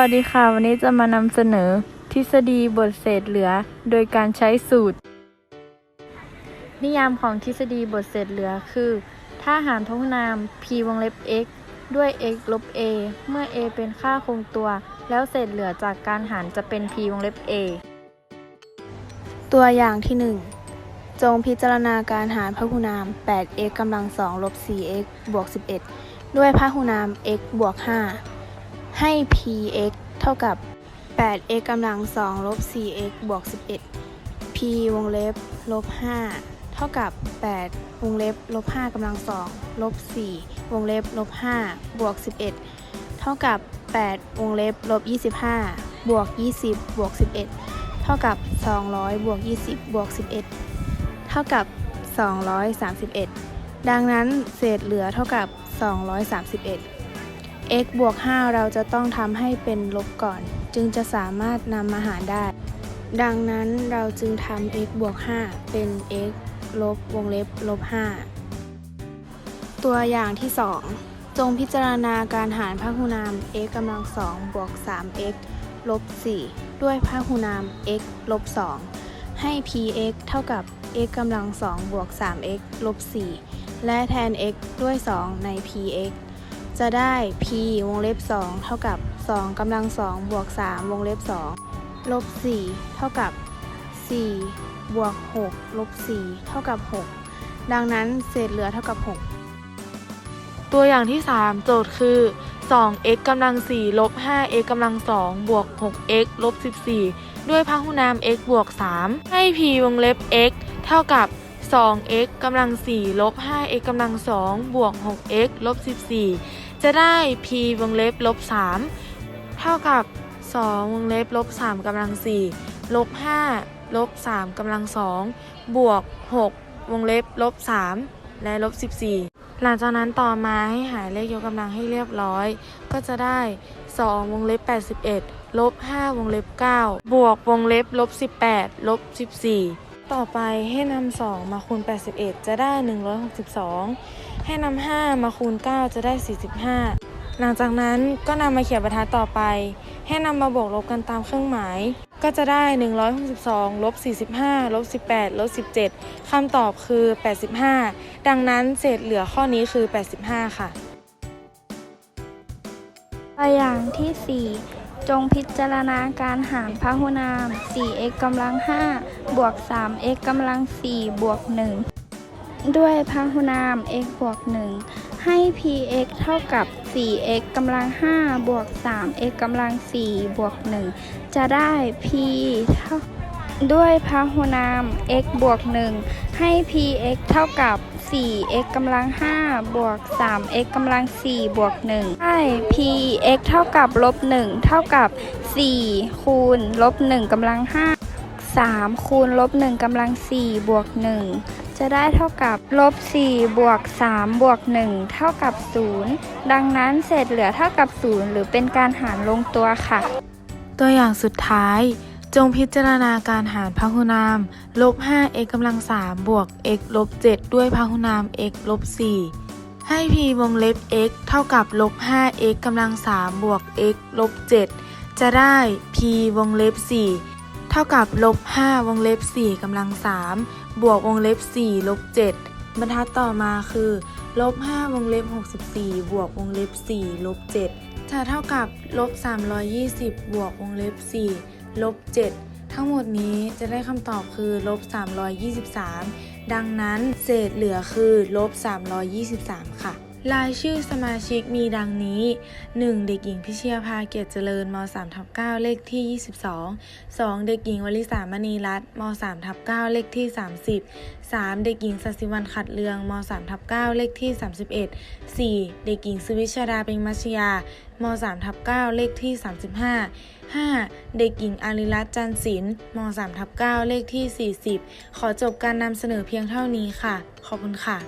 วัสดีค่ะ วันนี้จะมานำเสนอ ทฤษฎีบทเศษเหลือ โดยการใช้สูตร นิยามของทฤษฎีบทเศษเหลือคือ ถ้าหารทุกนาม p วงเล็บ x ด้วย x ลบ a เมื่อ a เป็นค่าคงตัว แล้วเศษเหลือจากการหารจะเป็น p วงเล็บ a ตัวอย่างที่ 1 จงพิจารณาการหารพหุนาม 8x กำลัง2ลบ 4x บวก 11 ด้วยพหุนาม x บวก 5 ให้ px เท่ากับ 8x กำลัง2ลบ 4x บวก 11 p วงเล็บลบ 5 เท่ากับ 8 วงเล็บลบ 5กำลัง2ลบ 4 วงเล็บลบ 5 บวก 11 เท่ากับ 8 วงเล็บลบ 25 บวก 20 บวก 11 เท่ากับ 200 บวก 20 บวก 11 เท่ากับ 231 ดังนั้นเศษเหลือเท่ากับ 231 x บวก 5 เราจะต้องทำให้เป็นลบก่อน จึงจะสามารถนำมาหารได้ ดังนั้นเราจึงทำ x บวก 5 เป็น x ลบวงเล็บลบ 5 ตัวอย่างที่ 2 จงพิจารณาการหารพหุนาม x กำลัง2บวก 3x ลบ 4 ด้วยพหุนาม x ลบ 2 ให้ px เท่ากับ x กำลัง2บวก 3x ลบ 4 และแทน x ด้วย 2 ใน px จะได้ p วงเล็บ 2 เท่ากับ 2กำลัง2บวก 3 วงเล็บ 2 ลบ 4 เท่ากับ 4 บวก 6 ลบ 4 เท่ากับ 6 ดังนั้นเศษเหลือเท่ากับ 6 ตัวอย่างที่ 3 โจทย์คือ 2x กำลัง4ลบ 5x กำลัง2บวก 6x ลบ 14 ด้วยพหุนาม x บวก 3 ให้ p วงเล็บ x เท่ากับ 2x กำลัง4ลบ 5x กำลัง2บวก 6x ลบ 14 จะได้ p วงเล็บลบ 3 เท่ากับ 2 วงเล็บลบ 3กำลัง4ลบ 5 ลบ 3กำลัง2บวก 6 วงเล็บลบ 3 และลบ 14 หลังจากนั้นต่อมาให้หาเลขยกกำลังให้เรียบร้อย ก็จะได้ 2 วงเล็บ 81ลบ 5 วงเล็บ 9 บวก วงเล็บ ลบ 18 ลบ 14 ต่อไปให้นำ2มาคูณ 81 จะได้ 162 ให้นำ5มาคูณ 9 จะได้ 45 หลังจากนั้นก็นำมาเขียนบรรทัดต่อไป ให้นำมาบวกลบกันตามเครื่องหมาย ก็จะได้ 162ลบ45ลบ18ลบ17คำตอบคือ 85 ดังนั้นเศษเหลือข้อนี้คือ 85 ค่ะตัวอย่างที่ 4 จงพิจารณาการหารพหุนาม 4x กำลัง 5 บวก 3x กำลัง 4 บวก 1 ด้วยพหุนาม x บวก 1 ให้ px เท่ากับ 4x กำลัง 5 บวก 3x กำลัง 4 บวก 1 จะได้ p เท่าด้วยพหุนาม x บวก 1 ให้ px เท่ากับ 4x กำลัง 5 บวก 3x กำลัง 4 บวก 1 ได้ px เท่ากับลบ 1 เท่ากับ 4 คูณลบ 1กำลัง 5 3 คูณลบ 1กำลัง 4 บวก 1 จะได้เท่ากับลบ 4 บวก 3 บวก 1 เท่ากับ 0 ดังนั้นเศษเหลือเท่ากับ 0 หรือเป็นการหารลงตัวค่ะ ตัวอย่างสุดท้าย จงพิจารณาการหารพหุนาม ลบ 5x กำลัง 3 บวก x ลบ 7 ด้วยพหุนาม x ลบ 4 ให้ p วงเล็บ x เท่ากับลบ 5x กำลัง 3 บวก x ลบ 7 จะได้ p วงเล็บ 4 เท่ากับลบ 5 วงเล็บ 4กำลัง 3 บวกวงเล็บ 4 ลบ 7 บรรทัดต่อมาคือ ลบ 5 วงเล็บ 64 บวกวงเล็บ 4 ลบ 7 จะเท่ากับลบ 320 บวกวงเล็บ 4 ลบ 7 ทั้งหมดนี้จะได้คำตอบคือลบ 323 ดังนั้นเศษเหลือคือลบ 323 ค่ะ รายชื่อสมาชิกมีดังนี้ 1. เด็กหญิงพิเชียภาเกียรติเจริญม3ทับ9เลขที่ 22 2. เด็กหญิงวลิสามณีรัตน์ม3ทับ9เลขที่ 30 3. เด็กหญิงสัสิวันขัดเลืองม3ทับ9เลขที่ 31 4. เด็กหญิงสุวิชดาเป็นมัชยาม3ทับ9เลขที่ 35 5. เด็กหญิงอาริรัตน์จันศิลป์ม3ทับ9เลขที่ 40 ขอจบการนำเสนอเพียงเท่านี้ค่ะ ขอบคุณค่ะ